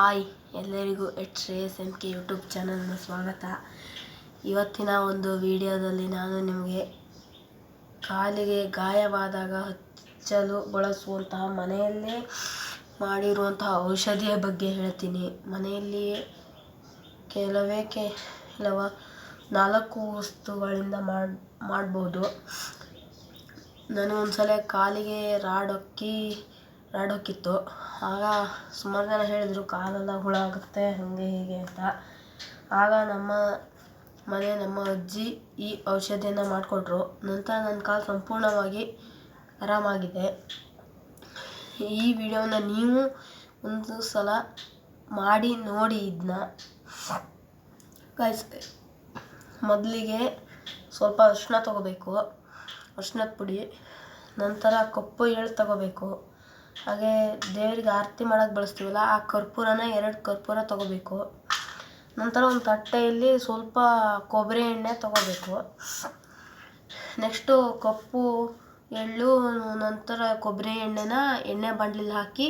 Hi ಎಲ್ಲರಿಗೂ at Shreyas M K YouTube ಚಾನಲ್ನ ಸ್ವಾಗತ. ಇವತ್ತಿನ ಒಂದು ವಿಡಿಯೋದಲ್ಲಿ ನಾನು ನಿಮಗೆ ಕಾಲಿಗೆ ಗಾಯವಾದಾಗ ಹಚ್ಚಲು ಬಳಸುವಂತಹ ಮನೆಯಲ್ಲೇ ಮಾಡಿರುವಂತಹ ಔಷಧಿಯ ಬಗ್ಗೆ ಹೇಳ್ತೀನಿ. ಮನೆಯಲ್ಲಿಯೇ ಕೆಲವೇ ಕೆಲವ ನಾಲ್ಕು ವಸ್ತುಗಳಿಂದ ಮಾಡಿ, ಮಾಡ್ಬೋದು. ನಾನು ಒಂದ್ಸಲ ಕಾಲಿಗೆ ರಾಡೊಕ್ಕಿ ರಾಡೋಕ್ಕಿತ್ತು ಆಗ ಸುಮಾರು ಜನ ಹೇಳಿದರು, ಕಾಲೆಲ್ಲ ಹುಳ ಆಗುತ್ತೆ, ಹಾಗೆ ಹೀಗೆ ಅಂತ. ಆಗ ನಮ್ಮ ಮನೆ, ನಮ್ಮ ಅಜ್ಜಿ ಈ ಔಷಧಿಯನ್ನು ಮಾಡಿಕೊಟ್ರು ನಂತರ ನನ್ನ ಕಾಲು ಸಂಪೂರ್ಣವಾಗಿ ಆರಾಮಾಗಿದೆ. ಈ ವಿಡಿಯೋನ ನೀವು ಒಂದು ಸಲ ಮಾಡಿ ನೋಡಿ ಇದನ್ನ ಕಾಯಿಸ್ ಮೊದಲಿಗೆ ಸ್ವಲ್ಪ ಅರಿಶಿನ ತಗೋಬೇಕು, ಅರ್ಶಿಣದ ಪುಡಿ, ನಂತರ ಕಪ್ಪು ಎಳ್ಳು ತಗೋಬೇಕು. ಹಾಗೆ ದೇವರಿಗೆ ಆರತಿ ಮಾಡೋಕ್ಕೆ ಬಳಸ್ತೀವಲ್ಲ, ಆ ಕರ್ಪೂರನ ಎರಡು ಕರ್ಪೂರ ತಗೋಬೇಕು. ನಂತರ ಒಂದು ತಟ್ಟೆಯಲ್ಲಿ ಸ್ವಲ್ಪ ಕೊಬ್ಬರಿ ಎಣ್ಣೆ ತಗೋಬೇಕು. ನೆಕ್ಸ್ಟು ಕಪ್ಪು, ಎಳ್ಳು, ನಂತರ ಕೊಬ್ಬರಿ ಎಣ್ಣೆನ ಎಣ್ಣೆ ಬಾಣಲಿಲಿ ಹಾಕಿ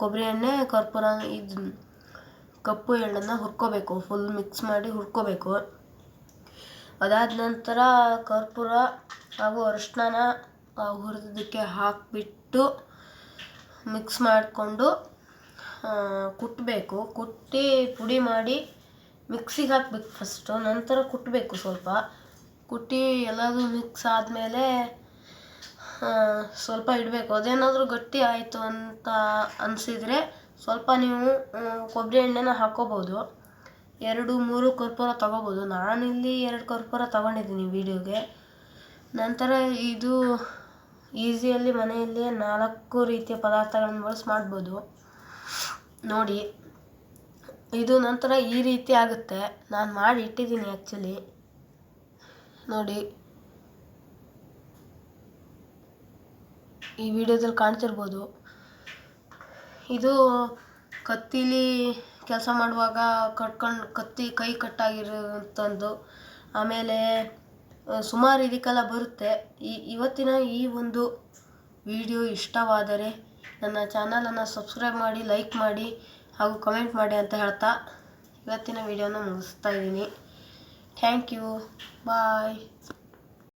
ಕೊಬ್ಬರಿ ಎಣ್ಣೆ, ಕರ್ಪೂರ ಇದು ಕಪ್ಪು ಎಳ್ಳನ್ನು ಹುರ್ಕೋಬೇಕು. ಫುಲ್ ಮಿಕ್ಸ್ ಮಾಡಿ ಹುರ್ಕೋಬೇಕು. ಅದಾದ ನಂತರ ಕರ್ಪೂರ ಹಾಗೂ ಅರಿಶಿನ ಹುರಿದಕ್ಕೆ ಹಾಕಿಬಿಟ್ಟು ಮಿಕ್ಸ್ ಮಾಡಿಕೊಂಡು ಕುಟ್ಟಬೇಕು ಕುಟ್ಟಿ ಪುಡಿ ಮಾಡಿ ಮಿಕ್ಸಿಗೆ ಹಾಕ್ಬೇಕು ಫಸ್ಟು ನಂತರ ಕುಟ್ಟಬೇಕು ಸ್ವಲ್ಪ. ಕುಟ್ಟಿ ಎಲ್ಲದೂ ಮಿಕ್ಸ್ ಆದಮೇಲೆ ಸ್ವಲ್ಪ ಇಡಬೇಕು. ಅದೇನಾದರೂ ಗಟ್ಟಿ ಆಯಿತು ಅಂತ ಅನಿಸಿದರೆ ಸ್ವಲ್ಪ ನೀವು ಕೊಬ್ಬರಿ ಎಣ್ಣೆನ ಹಾಕ್ಕೋಬೋದು ಎರಡು, ಮೂರು ಕರ್ಪೂರ ತೊಗೋಬೋದು. ನಾನಿಲ್ಲಿ ಎರಡು ಕರ್ಪೂರ ತಗೊಂಡಿದ್ದೀನಿ ವೀಡಿಯೋಗೆ ನಂತರ ಇದು ಈಸಿಯಲ್ಲಿ ಮನೆಯಲ್ಲೇ ನಾಲ್ಕು ರೀತಿಯ ಪದಾರ್ಥಗಳನ್ನು ಬಳಸಿ ಮಾಡ್ಬೋದು. ನೋಡಿ, ಇದು ನಂತರ ಈ ರೀತಿ ಆಗುತ್ತೆ. ನಾನು ಮಾಡಿ ಇಟ್ಟಿದ್ದೀನಿ ಆ್ಯಕ್ಚುಲಿ ನೋಡಿ, ಈ ವಿಡಿಯೋದಲ್ಲಿ ಕಾಣ್ತಿರ್ಬೋದು. ಇದು ಕತ್ತಿಲಿ ಕೆಲಸ ಮಾಡುವಾಗ ಕಟ್ಕೊಂಡು ಕತ್ತಿ ಕೈ ಕಟ್ಟಾಗಿರೋಂಥದ್ದು ಆಮೇಲೆ ಸುಮಾರು ಇದಕ್ಕೆಲ್ಲ ಬರುತ್ತೆ. ಈ ಇವತ್ತಿನ ಈ ಒಂದು ವಿಡಿಯೋ ಇಷ್ಟವಾದರೆ ನನ್ನ ಚಾನಲನ್ನು ಸಬ್ಸ್ಕ್ರೈಬ್ ಮಾಡಿ, ಲೈಕ್ ಮಾಡಿ ಹಾಗೂ ಕಮೆಂಟ್ ಮಾಡಿ ಅಂತ ಹೇಳ್ತಾ ಇವತ್ತಿನ ವಿಡಿಯೋನ ಮುಗಿಸ್ತಾ ಇದ್ದೀನಿ. Thank you. ಬಾಯ್.